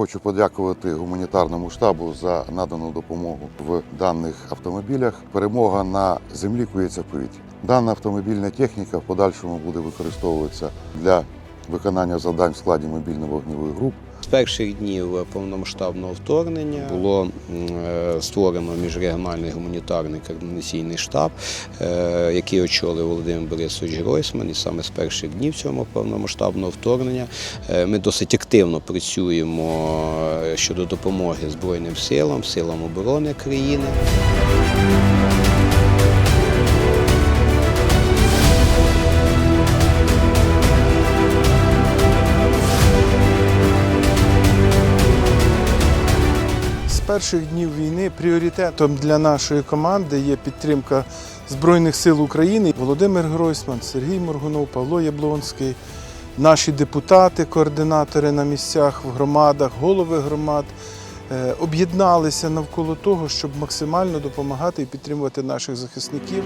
хочу подякувати гуманітарному штабу за надану допомогу в даних автомобілях. Перемога на землі кується в повітрі. Дана автомобільна техніка в подальшому буде використовуватися для виконання завдань в складі мобільно-вогневих груп. Перших днів повномасштабного вторгнення було е, створено міжрегіональний гуманітарний координаційний штаб, е, який очолив Володимир Борисович Гройсман. І саме з перших днів цього повномасштабного вторгнення е, ми досить активно працюємо е, щодо допомоги Збройним силам, силам оборони країни. Перших днів війни пріоритетом для нашої команди є підтримка Збройних сил України. Володимир Гройсман, Сергій Моргунов, Павло Яблонський, наші депутати, координатори на місцях, в громадах, голови громад е, об'єдналися навколо того, щоб максимально допомагати і підтримувати наших захисників.